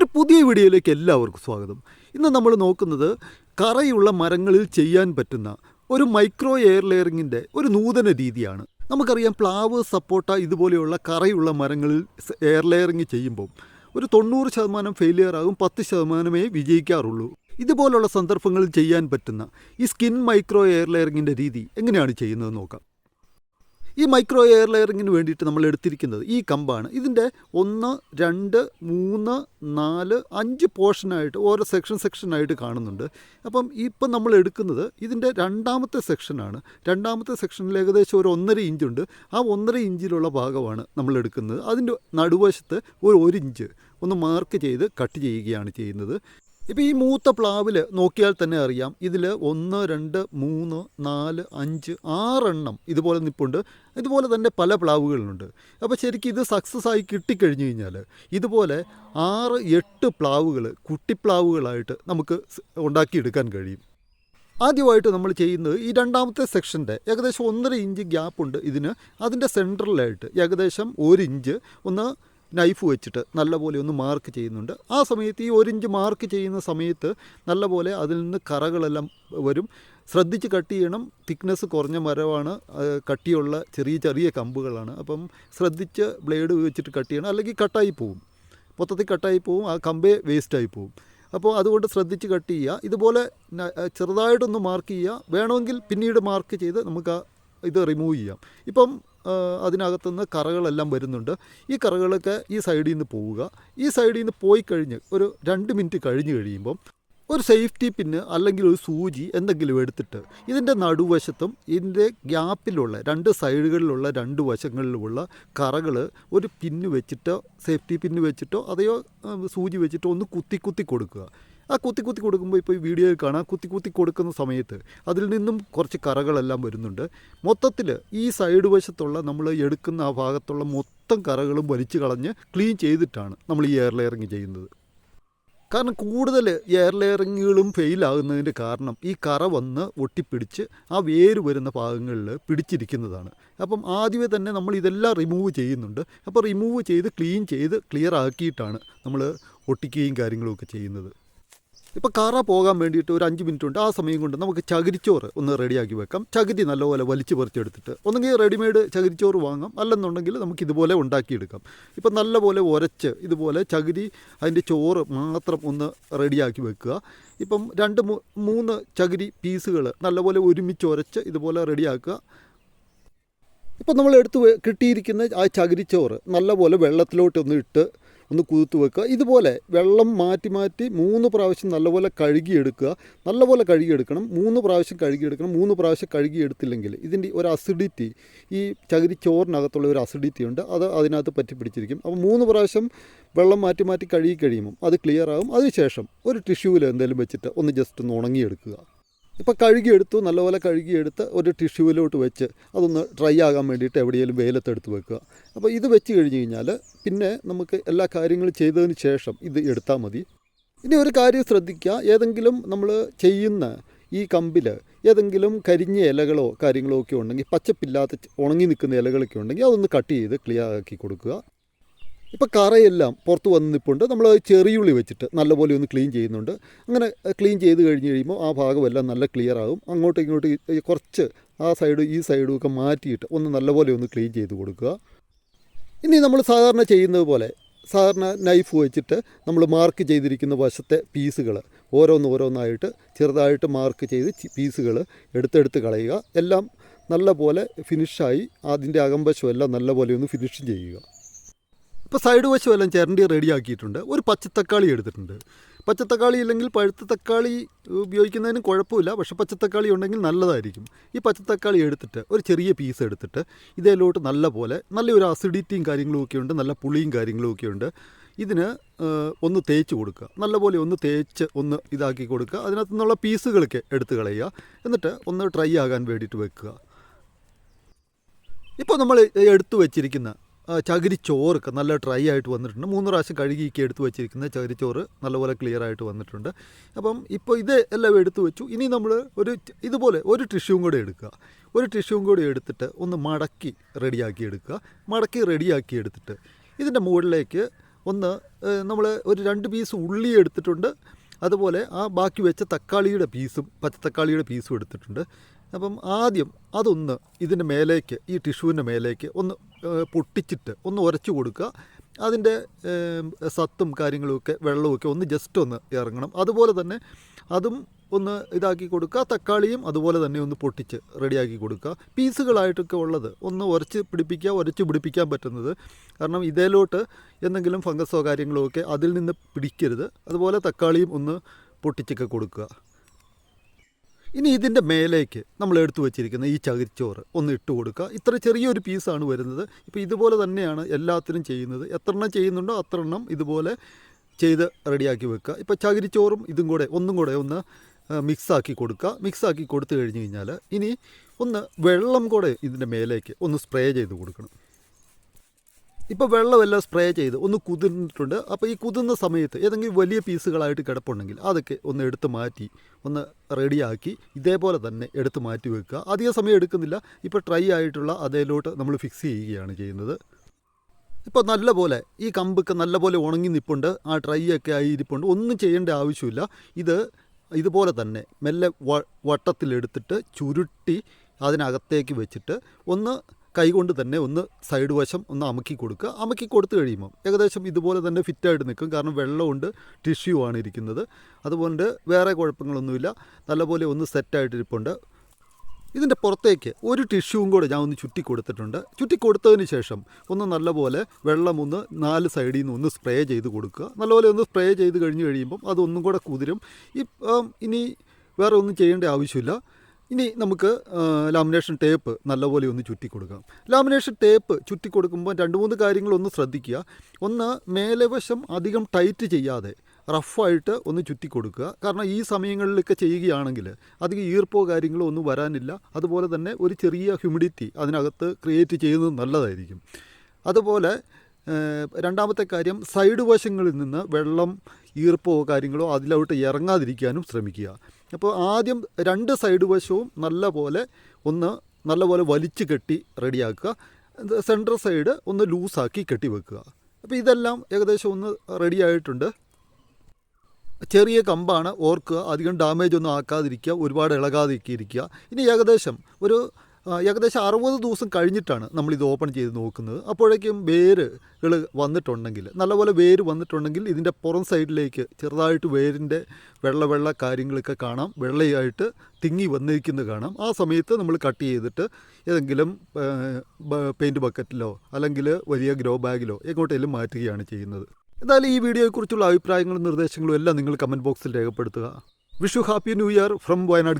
ഒരു പുതിയ വീഡിയോയിലേക്ക് എല്ലാവർക്കും സ്വാഗതം. ഇന്ന് നമ്മൾ നോക്കുന്നത് കറയുള്ള മരങ്ങളിൽ ചെയ്യാൻ പറ്റുന്ന ഒരു മൈക്രോ എയർ ലെയറിങ്ങിന്റെ ഒരു നൂതന രീതിയാണ്. നമുക്കറിയാം പ്ലാവ് സപ്പോട്ട ഇതുപോലെയുള്ള കറയുള്ള മരങ്ങളിൽ എയർ ലെയറിങ് ചെയ്യുമ്പോൾ ഒരു തൊണ്ണൂറ് ശതമാനം ഫെയിലിയർ ആകും പത്ത് ശതമാനമേ വിജയിക്കാറുള്ളൂ. ഇതുപോലുള്ള സന്ദർഭങ്ങളിൽ ചെയ്യാൻ പറ്റുന്ന ഈ സ്കിൻ മൈക്രോ എയർ ലെയറിങ്ങിന്റെ രീതി എങ്ങനെയാണ് ചെയ്യുന്നത് നോക്കാം. ഈ മൈക്രോ എയർ ലെയറിങ്ങിന് വേണ്ടിയിട്ട് നമ്മൾ എടുത്തിരിക്കുന്നത് ഈ കമ്പാണ്. ഇതിന്റെ ഒന്ന് രണ്ട് മൂന്ന് നാല് അഞ്ച് പോർഷനായിട്ട് ഓരോ സെക്ഷൻ സെക്ഷനായിട്ട് കാണുന്നുണ്ട്. അപ്പം ഇപ്പം നമ്മൾ എടുക്കുന്നത് ഇതിന്റെ രണ്ടാമത്തെ സെക്ഷനാണ് രണ്ടാമത്തെ സെക്ഷനിൽ ഏകദേശം ഒരു ഒന്നര ഇഞ്ചുണ്ട് ആ ഒന്നര ഇഞ്ചിലുള്ള ഭാഗമാണ് നമ്മൾ എടുക്കുന്നത്. അതിന്റെ നടുവശത്ത് ഒരു ഒരു ഇഞ്ച് ഒന്ന് മാർക്ക് ചെയ്ത് കട്ട് ചെയ്യുകയാണ് ചെയ്യുന്നത്. ഇപ്പോൾ ഈ മൂത്ത പ്ലാവിൽ നോക്കിയാൽ തന്നെ അറിയാം. ഇതിൽ ഒന്ന് രണ്ട് മൂന്ന് നാല് അഞ്ച് ആറെണ്ണം ഇതുപോലെ നിപ്പുണ്ട്. ഇതുപോലെ തന്നെ പല പ്ലാവുകളുണ്ട് അപ്പോൾ ശരിക്കും ഇത് സക്സസ് ആയി കിട്ടിക്കഴിഞ്ഞു കഴിഞ്ഞാൽ ഇതുപോലെ ആറ് എട്ട് പ്ലാവുകൾ കുട്ടിപ്ലാവുകളായിട്ട് നമുക്ക് ഉണ്ടാക്കിയെടുക്കാൻ കഴിയും. ആദ്യമായിട്ട് നമ്മൾ ചെയ്യുന്നത് ഈ രണ്ടാമത്തെ സെക്ഷന്റെ ഏകദേശം ഒന്നര ഇഞ്ച് ഗ്യാപ്പുണ്ട് ഇതിന്. അതിന്റെ സെന്ററിലായിട്ട് ഏകദേശം ഒരു ഇഞ്ച്. ഒന്ന് നൈഫ് വെച്ചിട്ട് നല്ലപോലെ ഒന്ന് മാർക്ക് ചെയ്യുന്നുണ്ട്. ആ സമയത്ത് ഈ ഒരിഞ്ച് മാർക്ക് ചെയ്യുന്ന സമയത്ത് നല്ലപോലെ അതിൽ നിന്ന് കറകളെല്ലാം വരും. ശ്രദ്ധിച്ച് കട്ട് ചെയ്യണം. തിക്നെസ് കുറഞ്ഞ മരമാണ്. കട്ടിയുള്ള ചെറിയ ചെറിയ കമ്പുകളാണ്. അപ്പം ശ്രദ്ധിച്ച് ബ്ലേഡ് വെച്ചിട്ട് കട്ട് ചെയ്യണം. അല്ലെങ്കിൽ കട്ടായി പോവും. മൊത്തത്തിൽ കട്ടായി പോവും. ആ കമ്പേ വേസ്റ്റായി പോവും. അപ്പോൾ അതുകൊണ്ട് ശ്രദ്ധിച്ച് കട്ട് ചെയ്യുക. ഇതുപോലെ ചെറുതായിട്ടൊന്ന് മാർക്ക് ചെയ്യുക. വേണമെങ്കിൽ പിന്നീട് മാർക്ക് ചെയ്ത് നമുക്ക് ഇത് റിമൂവ് ചെയ്യാം. ഇപ്പം അതിനകത്തുനിന്ന് കറകളെല്ലാം വരുന്നുണ്ട്. ഈ കറകളൊക്കെ ഈ സൈഡിൽ നിന്ന് പോവുക. ഈ സൈഡിൽ നിന്ന് പോയി കഴിഞ്ഞ് ഒരു രണ്ട് മിനിറ്റ് കഴിഞ്ഞ് കഴിയുമ്പം ഒരു സേഫ്റ്റി പിന്ന് അല്ലെങ്കിൽ ഒരു സൂചി എന്തെങ്കിലും എടുത്തിട്ട് ഇതിന്റെ നടുവശത്തും ഇതിന്റെ ഗ്യാപ്പിലുള്ള രണ്ട് സൈഡുകളിലുള്ള രണ്ട് വശങ്ങളിലുമുള്ള കറകൾ ഒരു പിന്ന് വെച്ചിട്ടോ സേഫ്റ്റി പിന്ന് വെച്ചിട്ടോ അതെയോ സൂചി വെച്ചിട്ടോ ഒന്ന് കുത്തി കുത്തി കൊടുക്കുക. ആ കുത്തി കുത്തി കൊടുക്കുമ്പോൾ ഇപ്പോൾ ഈ വീഡിയോയിൽ കാണാം. കുത്തി കുത്തി കൊടുക്കുന്ന സമയത്ത് അതിൽ നിന്നും കുറച്ച് കറകളെല്ലാം വരുന്നുണ്ട്. മൊത്തത്തിൽ ഈ സൈഡ് വശത്തുള്ള നമ്മൾ എടുക്കുന്ന ആ ഭാഗത്തുള്ള മൊത്തം കറകളും വലിച്ചു കളഞ്ഞ് ക്ലീൻ ചെയ്തിട്ടാണ് നമ്മൾ ഈ എയർ ലെയറിങ് ചെയ്യുന്നത്. കാരണം കൂടുതൽ എയർ ലെയറിങ്ങുകളും ഫെയിലാകുന്നതിന്റെ കാരണം ഈ കറ വന്ന് ഒട്ടിപ്പിടിച്ച് ആ വേര് വരുന്ന ഭാഗങ്ങളിൽ പിടിച്ചിരിക്കുന്നതാണ്. അപ്പം ആദ്യമേ തന്നെ നമ്മൾ ഇതെല്ലാം റിമൂവ് ചെയ്യുന്നുണ്ട്. അപ്പോൾ റിമൂവ് ചെയ്ത് ക്ലീൻ ചെയ്ത് ക്ലിയർ ആക്കിയിട്ടാണ് നമ്മൾ ഒട്ടിക്കുകയും കാര്യങ്ങളുമൊക്കെ ചെയ്യുന്നത്. ഇപ്പോൾ കാറാ പോകാൻ വേണ്ടിയിട്ട് ഒരു അഞ്ച് മിനിറ്റ് ഉണ്ട് ആ സമയം കൊണ്ട് നമുക്ക് ചകിരിച്ചോറ് ഒന്ന് റെഡിയാക്കി വെക്കാം. ചകിരി നല്ലപോലെ വലിച്ചു പറിച്ചെടുത്തിട്ട് ഒന്നെങ്കിൽ റെഡിമെയ്ഡ് ചകിരിച്ചോറ് വാങ്ങാം. അല്ലെന്നുണ്ടെങ്കിൽ നമുക്ക് ഇതുപോലെ ഉണ്ടാക്കിയെടുക്കാം. ഇപ്പം നല്ലപോലെ ഉരച്ച് ഇതുപോലെ ചകിരി അതിന്റെ ചോറ് മാത്രം ഒന്ന് റെഡിയാക്കി വെക്കുക. ഇപ്പം രണ്ട് മൂന്ന് ചകിരി പീസുകൾ നല്ലപോലെ ഒരുമിച്ച് ഉരച്ച് ഇതുപോലെ റെഡിയാക്കുക. ഇപ്പം നമ്മൾ എടുത്ത് കിട്ടിയിരിക്കുന്ന ആ ചകിരിച്ചോറ് നല്ലപോലെ വെള്ളത്തിലോട്ടൊന്ന് ഇട്ട് ഒന്ന് കുതിർത്ത് വെക്കുക. ഇതുപോലെ വെള്ളം മാറ്റി മാറ്റി മൂന്ന് പ്രാവശ്യം നല്ലപോലെ കഴുകിയെടുക്കുക. നല്ലപോലെ കഴുകിയെടുക്കണം. മൂന്ന് പ്രാവശ്യം കഴുകിയെടുക്കണം. മൂന്ന് പ്രാവശ്യം കഴുകിയെടുത്തില്ലെങ്കിൽ ഇതിന്റെ ഒരു അസിഡിറ്റി ഈ ചകിരി ചോറിനകത്തുള്ള ഒരു അസിഡിറ്റി ഉണ്ട്. അത് അതിനകത്ത് പറ്റി പിടിച്ചിരിക്കും. അപ്പോൾ മൂന്ന് പ്രാവശ്യം വെള്ളം മാറ്റി മാറ്റി കഴുകി കഴിയുമ്പം അത് ക്ലിയർ ആകും. അതിനുശേഷം ഒരു ടിഷ്യൂവിൽ എന്തെങ്കിലും വെച്ചിട്ട് ഒന്ന് ജസ്റ്റ് ഒന്ന് ഉണങ്ങിയെടുക്കുക. ഇപ്പോൾ കഴുകിയെടുത്തു നല്ലപോലെ കഴുകിയെടുത്ത് ഒരു ടിഷ്യൂവിലോട്ട് വെച്ച് അതൊന്ന് ഡ്രൈ ആകാൻ വേണ്ടിയിട്ട് എവിടെയെങ്കിലും വെയിലത്തെടുത്ത് വെക്കുക. അപ്പോൾ ഇത് വെച്ച് കഴിഞ്ഞ് കഴിഞ്ഞാൽ പിന്നെ നമുക്ക് എല്ലാ കാര്യങ്ങളും ചെയ്തതിന് ശേഷം ഇത് എടുത്താൽ മതി. ഇനി ഒരു കാര്യം ശ്രദ്ധിക്കുക ഏതെങ്കിലും നമ്മൾ ചെയ്യുന്ന ഈ കമ്പിൽ ഏതെങ്കിലും കരിഞ്ഞ ഇലകളോ കാര്യങ്ങളോ ഒക്കെ ഉണ്ടെങ്കിൽ പച്ചപ്പില്ലാത്ത ഉണങ്ങി നിൽക്കുന്ന ഇലകളൊക്കെ ഉണ്ടെങ്കിൽ അതൊന്ന് കട്ട് ചെയ്ത് ക്ലിയർ ആക്കി കൊടുക്കുക. ഇപ്പോൾ കറയെല്ലാം പുറത്ത് വന്ന് നിൽപ്പുണ്ട് നമ്മൾ ചെറിയുള്ളി വെച്ചിട്ട് നല്ലപോലെ ഒന്ന് ക്ലീൻ ചെയ്യുന്നുണ്ട്. അങ്ങനെ ക്ലീൻ ചെയ്ത് കഴിഞ്ഞ് കഴിയുമ്പോൾ ആ ഭാഗമെല്ലാം നല്ല ക്ലിയർ ആകും. അങ്ങോട്ടും ഇങ്ങോട്ടും കുറച്ച് ആ സൈഡും ഈ സൈഡും ഒക്കെ മാറ്റിയിട്ട് ഒന്ന് നല്ലപോലെ ഒന്ന് ക്ലീൻ ചെയ്ത് കൊടുക്കുക. ഇനി നമ്മൾ സാധാരണ ചെയ്യുന്നത് പോലെ സാധാരണ നൈഫ് വെച്ചിട്ട് നമ്മൾ മാർക്ക് ചെയ്തിരിക്കുന്ന വശത്തെ പീസുകൾ ഓരോന്ന് ഓരോന്നായിട്ട് ചെറുതായിട്ട് മാർക്ക് ചെയ്ത് പീസുകൾ എടുത്തെടുത്ത് കളയുക. എല്ലാം നല്ലപോലെ ഫിനിഷായി അതിന്റെ അകമ്പശമെല്ലാം എല്ലാം നല്ലപോലെ ഒന്ന് ഫിനിഷ് ചെയ്യുക. ഇപ്പോൾ സൈഡ് എല്ലാം ചിരണ്ടി റെഡിയാക്കിയിട്ടുണ്ട് ഒരു പച്ചത്തക്കാളി എടുത്തിട്ടുണ്ട്. പച്ചത്തക്കാളി ഇല്ലെങ്കിൽ പഴുത്ത തക്കാളി ഉപയോഗിക്കുന്നതിന് കുഴപ്പമില്ല. പക്ഷേ പച്ചത്തക്കാളി ഉണ്ടെങ്കിൽ നല്ലതായിരിക്കും. ഈ പച്ചത്തക്കാളി എടുത്തിട്ട് ഒരു ചെറിയ പീസ് എടുത്തിട്ട് ഇതിലോട്ട് നല്ല പോലെ നല്ലൊരു അസിഡിറ്റിയും കാര്യങ്ങളും ഒക്കെ ഉണ്ട്. നല്ല പുളിയും കാര്യങ്ങളും ഒക്കെ ഉണ്ട്. ഇതിന് ഒന്ന് തേച്ച് കൊടുക്കുക. നല്ലപോലെ ഒന്ന് തേച്ച് ഒന്ന് ഇതാക്കി കൊടുക്കുക. അതിനകത്തു നിന്നുള്ള പീസുകളൊക്കെ എടുത്ത് കളയുക. എന്നിട്ട് ഒന്ന് ട്രൈ ആകാൻ വേണ്ടിയിട്ട് വെക്കുക. ഇപ്പോൾ നമ്മൾ എടുത്തു വെച്ചിരിക്കുന്ന ആ, ചോറ് നല്ല ഡ്രൈ ആയിട്ട് വന്നിട്ടുണ്ട്. മൂന്ന് പ്രാവശ്യം കഴുകിയൊക്കെ എടുത്തു വെച്ചിരിക്കുന്ന ചകിരിച്ചോറ് നല്ലപോലെ ക്ലിയർ ആയിട്ട് വന്നിട്ടുണ്ട്. അപ്പം ഇപ്പോൾ ഇത് എല്ലാം എടുത്തു വെച്ചു. ഇനി നമ്മൾ ഒരു ഇതുപോലെ ഒരു ടിഷ്യൂം കൂടെ എടുക്കുക. ഒരു ടിഷ്യൂം കൂടെ എടുത്തിട്ട് ഒന്ന് മടക്കി റെഡിയാക്കി എടുക്കുക. മടക്കി റെഡിയാക്കി എടുത്തിട്ട് ഇതിന്റെ മുകളിലേക്ക് ഒന്ന് നമ്മൾ ഒരു രണ്ട് പീസ് ഉള്ളി എടുത്തിട്ടുണ്ട്. അതുപോലെ ആ ബാക്കി വെച്ച തക്കാളിയുടെ പീസും പച്ചത്തക്കാളിയുടെ പീസും എടുത്തിട്ടുണ്ട്. അപ്പം ആദ്യം അതൊന്ന് ഇതിന്റെ മേലേക്ക് ഈ ടിഷ്യൂവിന്റെ മേലേക്ക് ഒന്ന് പൊട്ടിച്ചിട്ട് ഒന്ന് ഉരച്ചു കൊടുക്കുക. അതിന്റെ സത്തും കാര്യങ്ങളുമൊക്കെ വെള്ളമൊക്കെ ഒന്ന് ജസ്റ്റ് ഒന്ന് ഇറങ്ങണം. അതുപോലെ തന്നെ അതും ഒന്ന് ഇതാക്കി കൊടുക്കുക. തക്കാളിയും അതുപോലെ തന്നെ ഒന്ന് പൊട്ടിച്ച് റെഡിയാക്കി കൊടുക്കുക. പീസുകളായിട്ടൊക്കെ ഉള്ളത് ഒന്ന് ഉരച്ച് പിടിപ്പിക്കുക ഉരച്ച് പിടിപ്പിക്കാൻ പറ്റുന്നത്. കാരണം ഇതേലോട്ട് എന്തെങ്കിലും ഫംഗസോ കാര്യങ്ങളോ ഒക്കെ അതിൽ നിന്ന് പിടിക്കരുത്. അതുപോലെ തക്കാളിയും ഒന്ന് പൊട്ടിച്ചൊക്കെ കൊടുക്കുക. ഇനി ഇതിന്റെ മേലേക്ക് നമ്മൾ എടുത്തു വെച്ചിരിക്കുന്ന ഈ ചകിരിച്ചോറ് ഒന്ന് ഇട്ട് കൊടുക്കുക. ഇത്ര ചെറിയൊരു പീസാണ് വരുന്നത്. ഇപ്പോൾ ഇതുപോലെ തന്നെയാണ് എല്ലാത്തിനും ചെയ്യുന്നത്. എത്ര എണ്ണം ചെയ്യുന്നുണ്ടോ അത്ര എണ്ണം ഇതുപോലെ ചെയ്ത് റെഡിയാക്കി വെക്കുക. ഇപ്പോൾ ചകിരിച്ചോറും ഇതും കൂടെ ഒന്നും കൂടെ ഒന്ന് മിക്സാക്കി കൊടുക്കുക. മിക്സാക്കി കൊടുത്തു കഴിഞ്ഞ് കഴിഞ്ഞാൽ ഇനി ഒന്ന് വെള്ളം കൂടെ ഇതിന്റെ മേലേക്ക് ഒന്ന് സ്പ്രേ ചെയ്ത് കൊടുക്കണം. ഇപ്പോൾ വെള്ളമെല്ലാം സ്പ്രേ ചെയ്ത് ഒന്ന് കുതിർന്നിട്ടുണ്ട്. അപ്പോൾ ഈ കുതിർന്ന സമയത്ത് ഏതെങ്കിലും വലിയ പീസുകളായിട്ട് കിടപ്പുണ്ടെങ്കിൽ അതൊക്കെ ഒന്ന് എടുത്ത് മാറ്റി ഒന്ന് റെഡിയാക്കി ഇതേപോലെ തന്നെ എടുത്ത് മാറ്റി വെക്കുക. അധിക സമയം എടുക്കുന്നില്ല. ഇപ്പോൾ ട്രൈ ആയിട്ടുള്ള അതേലോട്ട് നമ്മൾ ഫിക്സ് ചെയ്യുകയാണ് ചെയ്യുന്നത്. ഇപ്പോൾ നല്ലപോലെ ഈ കമ്പൊക്കെ നല്ലപോലെ ഉണങ്ങി നിൽപ്പുണ്ട് ആ ട്രൈ ഒക്കെ ആയി ഇരിപ്പുണ്ട്. ഒന്നും ചെയ്യേണ്ട ആവശ്യമില്ല. ഇത് ഇതുപോലെ തന്നെ മെല്ലെ വട്ടത്തിലെടുത്തിട്ട് ചുരുട്ടി അതിനകത്തേക്ക് വെച്ചിട്ട് ഒന്ന് കൈകൊണ്ട് തന്നെ ഒന്ന് സൈഡ് വശം ഒന്ന് അമക്കി കൊടുക്കുക. അമക്കി കൊടുത്തു കഴിയുമ്പം ഏകദേശം ഇതുപോലെ തന്നെ ഫിറ്റായിട്ട് നിൽക്കും. കാരണം വെള്ളമുണ്ട് ടിഷ്യൂ ആണ് ഇരിക്കുന്നത്. അതുപോലെ വേറെ കുഴപ്പങ്ങളൊന്നുമില്ല. നല്ലപോലെ ഒന്ന് സെറ്റായിട്ടിരിപ്പുണ്ട് ഇതിന്റെ പുറത്തേക്ക് ഒരു ടിഷ്യൂവും കൂടെ ഞാൻ ഒന്ന് ചുറ്റി കൊടുത്തിട്ടുണ്ട്. ചുറ്റി കൊടുത്തതിന് ശേഷം ഒന്ന് നല്ലപോലെ വെള്ളം ഒന്ന് നാല് സൈഡിൽ നിന്ന് ഒന്ന് സ്പ്രേ ചെയ്ത് കൊടുക്കുക. നല്ലപോലെ ഒന്ന് സ്പ്രേ ചെയ്ത് കഴിഞ്ഞ് കഴിയുമ്പം അതൊന്നും കൂടെ കുതിരും. ഈ ഇനി വേറെ ഒന്നും ചെയ്യേണ്ട ആവശ്യമില്ല. ഇനി നമുക്ക് ലാമിനേഷൻ ടേപ്പ് നല്ലപോലെ ഒന്ന് ചുറ്റി കൊടുക്കാം. ലാമിനേഷൻ ടേപ്പ് ചുറ്റി കൊടുക്കുമ്പോൾ രണ്ട് മൂന്ന് കാര്യങ്ങളൊന്ന് ശ്രദ്ധിക്കുക. ഒന്ന് മേലെ വശം അധികം ടൈറ്റ് ചെയ്യാതെ റഫായിട്ട് ഒന്ന് ചുറ്റി കൊടുക്കുക. കാരണം ഈ സമയങ്ങളിലൊക്കെ ചെയ്യുകയാണെങ്കിൽ അധികം ഈർപ്പോ കാര്യങ്ങളോ ഒന്നും വരാനില്ല. അതുപോലെ തന്നെ ഒരു ചെറിയ ഹ്യൂമിഡിറ്റി അതിനകത്ത് ക്രിയേറ്റ് ചെയ്യുന്നത് നല്ലതായിരിക്കും. അതുപോലെ രണ്ടാമത്തെ കാര്യം സൈഡ് വശങ്ങളിൽ നിന്ന് വെള്ളം ഈർപ്പോ കാര്യങ്ങളോ അതിലോട്ട് ഇറങ്ങാതിരിക്കാനും ശ്രമിക്കുക. അപ്പോൾ ആദ്യം രണ്ട് സൈഡ് വശവും നല്ലപോലെ ഒന്ന് നല്ലപോലെ വലിച്ചു കെട്ടി റെഡിയാക്കുക. സെൻട്രൽ സൈഡ് ഒന്ന് ലൂസാക്കി കെട്ടി വെക്കുക. അപ്പോൾ ഇതെല്ലാം ഏകദേശം ഒന്ന് റെഡി ആയിട്ടുണ്ട്. ചെറിയ കമ്പാണ് ഓർക്കുക. അധികം ഡാമേജ് ഒന്നും ആക്കാതിരിക്കുക. ഒരുപാട് ഇളകാതിരിക്കുക. ഇനി ഏകദേശം ഒരു ഏകദേശം അറുപത് ദിവസം കഴിഞ്ഞിട്ടാണ് നമ്മളിത് ഓപ്പൺ ചെയ്ത് നോക്കുന്നത്. അപ്പോഴേക്കും വേരുകൾ വന്നിട്ടുണ്ടെങ്കിൽ നല്ലപോലെ വേര് വന്നിട്ടുണ്ടെങ്കിൽ ഇതിന്റെ പുറം സൈഡിലേക്ക് ചെറുതായിട്ട് വേരിന്റെ വെള്ള വെള്ള കാര്യങ്ങളൊക്കെ കാണാം. വെള്ളയായിട്ട് തിങ്ങി വന്നിരിക്കുന്നത് കാണാം. ആ സമയത്ത് നമ്മൾ കട്ട് ചെയ്തിട്ട് ഏതെങ്കിലും പെയിന്റ് ബക്കറ്റിലോ അല്ലെങ്കിൽ വലിയ ഗ്രോ ബാഗിലോ എങ്ങോട്ടെങ്കിലും മാറ്റുകയാണ് ചെയ്യുന്നത്. എന്തായാലും ഈ വീഡിയോയെക്കുറിച്ചുള്ള അഭിപ്രായങ്ങളും നിർദ്ദേശങ്ങളും എല്ലാം നിങ്ങൾ കമന്റ് ബോക്സിൽ രേഖപ്പെടുത്തുക. Vishu happy new year from Wayanad